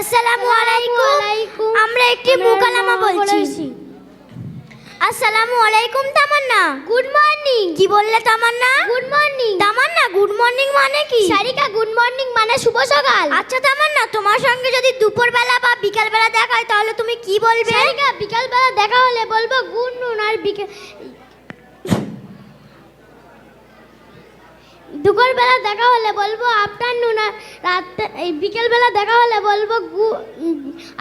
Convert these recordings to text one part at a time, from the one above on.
আসসালামু আলাইকুম। আমরা একটি মুকালামা বলছি। আসসালামু আলাইকুম তামান্না। Good morning. কি বললে Tamanna? Good morning. Tamanna good morning মানে কি? সারিকা গুড মর্নিং মানে শুভ সকাল। আচ্ছা তামান্না তোমার সঙ্গে যদি দুপুরবেলা বা বিকালবেলা দেখা হয় তাহলে তুমি কি বলবে সারিকা বিকাল বেলা দেখা হলে বলব গুড নুন আর বিকেল দুপুর বেলা দেখা হলে বলব আফটারনুন আর রাতে, এই বিকেল বেলা দেখা হলে বলব গু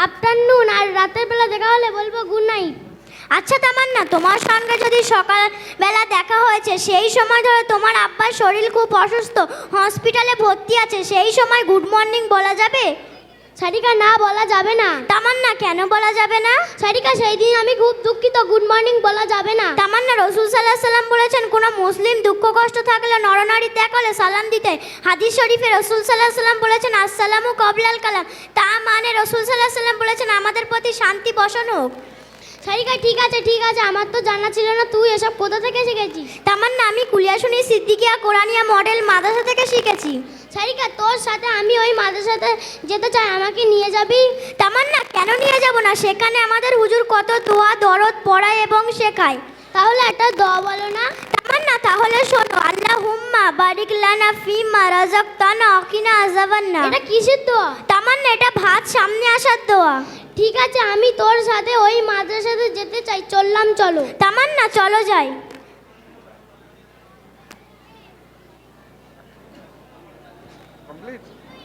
আফটারনুন আর রাতের বেলা দেখা হলে বলব গুড নাইট আচ্ছা তামান্না, তোমার সঙ্গে যদি সকালবেলা দেখা হয়েছে, সেই সময় ধরো তোমার আব্বার শরীর খুব অসুস্থ হসপিটালে ভর্তি আছে, সেই সময় গুড মর্নিং বলা যাবে? সারিকা না বলা যাবে না। তামান্না কেন বলা যাবে না? সারিকা সেই দিন আমি খুব দুঃখিত। গুড মর্নিং বলা যাবে না। তামান্না রসুল সাল্লাহ সাল্লাম বলেছেন, কোনো মুসলিম দুঃখ কষ্ট থাকলে নরনারী দেখালে সালাম দিতে। হাদিস শরীফে রসুল সাল্লাহ সাল্লাম বলেছেন, আসসালামু কবলাল কালাম। তা মানে রসুল সাল্লাহ সাল্লাম বলেছেন, আমাদের প্রতি শান্তি বসন হোক। সারিকা ঠিক আছে ঠিক আছে, আমার তো জানা ছিল না, তুই এসব কোথা থেকে শিখেছিস? তামান্না, আমি কুলিয়াশুনি সিদ্দিকিয়া কোরআনিয়া মডেল মাদ্রাসা থেকে শিখেছি। সারিকা তোর সাথে আমি ওই মাদ্রাসাতে যেতে চাই আমাকে নিয়ে যাবি? তামান্না কেন নিয়ে যাব না? সেখানে আমাদের হুজুর কত দোয়া দরদ পড়ায় এবং শেখায়। তাহলে একটা দোয়া বলো না। তামান্না তাহলে শোনো। আল্লাহ হুম্মা বারিক লানা ফিমা রাজাক তানা অকিনা আজাবান্না এটা কিসের দোয়া? তামান্না এটা ভাত সামনে আসার দোয়া। ঠিক আছে আমি তোর সাথে ওই মাদ্রাসাতে যেতে চাই। চললাম চলো। তামান্না চলো যাই। complete.